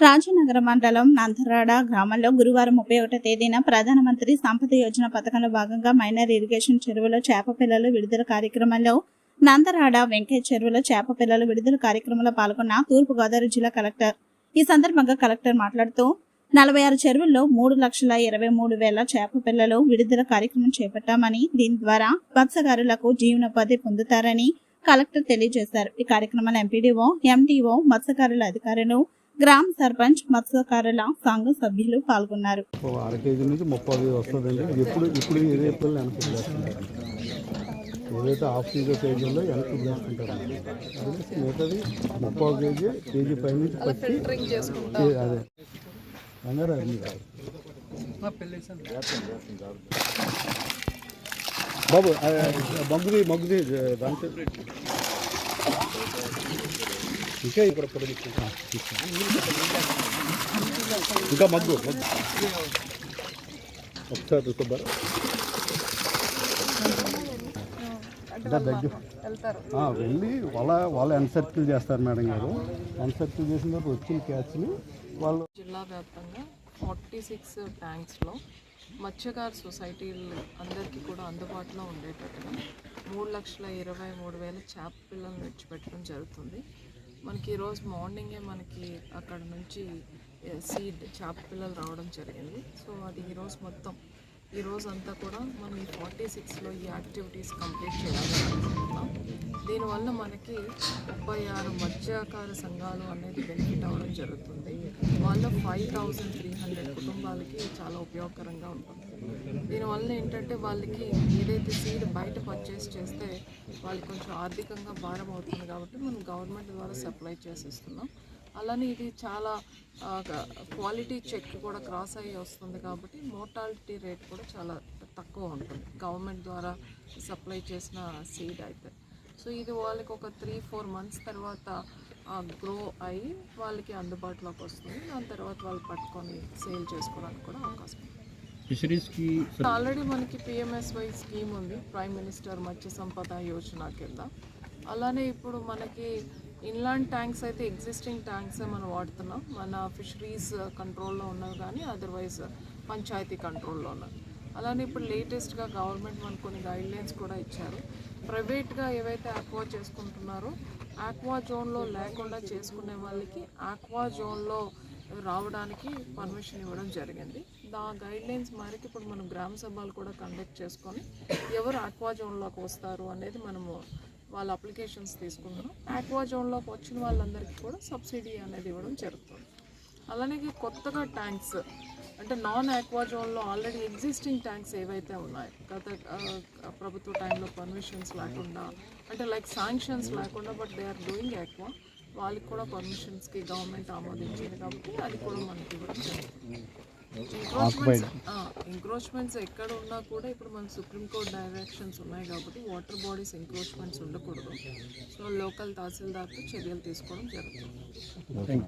రాజనగర మండలం నందరాడ గ్రామంలో గురువారం ముప్పై ఒకటో తేదీన ప్రధానమంత్రి సంపద యోజన పథకంలో భాగంగా మైనర్ ఇరిగేషన్ చెరువులో చేప పిల్లలు విడుదల కార్యక్రమంలో నందరాడ వెంకయ్య చెరువులో చేప పిల్లలు విడుదల కార్యక్రమంలో పాల్గొన్న తూర్పుగోదావరి జిల్లా కలెక్టర్. ఈ సందర్భంగా కలెక్టర్ మాట్లాడుతూ నలభై ఆరు చెరువుల్లో మూడు లక్షల ఇరవై మూడు వేల చేప పిల్లలు విడుదల కార్యక్రమం చేపట్టామని దీని ద్వారా మత్స్యకారులకు జీవనోపాధి పొందుతారని కలెక్టర్ తెలియజేశారు. ఈ కార్యక్రమంలో ఎంపీడీఓ ఎండీఓ మత్స్యకారుల అధికారులు గ్రామ సర్పంచ్ మత్స్యకారుల సంఘ సభ్యులు పాల్గొన్నారు. నుంచి ముప్పై వస్తుందండి. ఎప్పుడు ఇప్పుడు ఏదైతే హాఫ్ కేజీ కేజీ ఉందో వెనక్కి అది మిగతాది ముప్పై కేజీ కేజీ పై నుంచి ఏ- అదే. అది బాబు మగ్గుది మగ్గుది దాంట్లో ఇంకా ఇక్కడ పొడి ఇంకా మగ్గు మగ్గు. ఒకసారి చూసుకోబారు. వెళ్ళి వాళ్ళ వాళ్ళు ఎన్సర్కిల్ చేస్తారు మేడం గారు. ఎన్సర్కిల్ చేసిన తర్వాత వచ్చిన క్యాచ్ని వాళ్ళు జిల్లా వ్యాప్తంగా ఫార్టీ సిక్స్ ట్యాంక్స్లో మత్స్యకార సొసైటీలు అందరికీ కూడా అందుబాటులో ఉండేటట్టుగా మూడు లక్షల ఇరవై మూడు వేల చేప పిల్లలను విడిచిపెట్టడం జరుగుతుంది. మనకి ఈరోజు మార్నింగే మనకి అక్కడ నుంచి సీడ్ చేప పిల్లలు రావడం జరిగింది. సో అది ఈరోజు మొత్తం ఈరోజు అంతా కూడా మనం ఈ ఫార్టీ సిక్స్లో ఈ యాక్టివిటీస్ కంప్లీట్ చేయాలి. దానివల్ల మనకి ముప్పై ఆరు మత్స్యకార సంఘాలు అనేది బెనిఫిట్ అవ్వడం జరుగుతుంది. వాళ్ళ ఫైవ్ థౌజండ్ త్రీ హండ్రెడ్ కుటుంబాలకి చాలా ఉపయోగకరంగా ఉంటుంది. దీనివల్ల ఏంటంటే వాళ్ళకి ఏదైతే సీడ్ బయట పర్చేస్ చేస్తే వాళ్ళు కొంచెం ఆర్థికంగా భారం అవుతుంది కాబట్టి మనం గవర్నమెంట్ ద్వారా సప్లై చేసేస్తున్నాం. అలానే ఇది చాలా క్వాలిటీ చెక్ కూడా క్రాస్ అయ్యి వస్తుంది కాబట్టి మోర్టాలిటీ రేట్ కూడా చాలా తక్కువ ఉంటుంది. గవర్నమెంట్ ద్వారా సప్లై చేసిన సీడ్ అయితే. సో ఇది వాళ్ళకి ఒక త్రీ ఫోర్ మంత్స్ తర్వాత గ్రో అయ్యి వాళ్ళకి అందుబాటులోకి వస్తుంది. దాని తర్వాత వాళ్ళు పట్టుకొని సేల్ చేసుకోవడానికి కూడా అవకాశం ఫిషరీస్కి ఆల్రెడీ మనకి పిఎంఎస్వై స్కీమ్ ఉంది. ప్రైమ్ మినిస్టర్ మత్స్య సంపద యోజన కింద. అలానే ఇప్పుడు మనకి ఇన్లాండ్ ట్యాంక్స్ అయితే ఎగ్జిస్టింగ్ ట్యాంక్సే మనం వాడుతున్నాం. మన ఫిషరీస్ కంట్రోల్లో ఉన్నవి కానీ అదర్వైజ్ పంచాయతీ కంట్రోల్లో ఉన్నవి అలానే ఇప్పుడు లేటెస్ట్గా గవర్నమెంట్ మనకు కొన్ని గైడ్ లైన్స్ కూడా ఇచ్చారు. ప్రైవేట్గా ఏవైతే ఆక్వా చేసుకుంటున్నారో ఆక్వా జోన్లో లేకుండా చేసుకునే వాళ్ళకి ఆక్వా జోన్లో రావడానికి పర్మిషన్ ఇవ్వడం జరిగింది. దా గైడ్ లైన్స్ మేరకు ఇప్పుడు మనం గ్రామ సభలు కూడా కండక్ట్ చేసుకొని ఎవరు ఆక్వా జోన్లోకి వస్తారు అనేది మనము వాళ్ళ అప్లికేషన్స్ తీసుకుంటున్నాం. ఆక్వా జోన్లోకి వచ్చిన వాళ్ళందరికీ కూడా సబ్సిడీ అనేది ఇవ్వడం జరుగుతుంది. అలానే కొత్తగా ట్యాంక్స్ అంటే నాన్ ఆక్వా జోన్లో ఆల్రెడీ ఎగ్జిస్టింగ్ ట్యాంక్స్ ఏవైతే ఉన్నాయో గత ప్రభుత్వ టైంలో పర్మిషన్స్ లేకుండా అంటే లైక్ శాంక్షన్స్ లేకుండా but they are doing aqua వాళ్ళకి కూడా పర్మిషన్స్కి గవర్నమెంట్ ఆమోదించింది కాబట్టి అది కూడా మనకి ఇవ్వడం జరుగుతుంది ఎంక్రోచ్మెంట్స్ ఎక్కడ ఉన్నా కూడా ఇప్పుడు మన సుప్రీంకోర్టు డైరెక్షన్స్ ఉన్నాయి కాబట్టి వాటర్ బాడీస్ ఎంక్రోచ్మెంట్స్ ఉండకూడదు. సో లోకల్ తహసీల్దార్తో చర్యలు తీసుకోవడం జరుగుతుంది.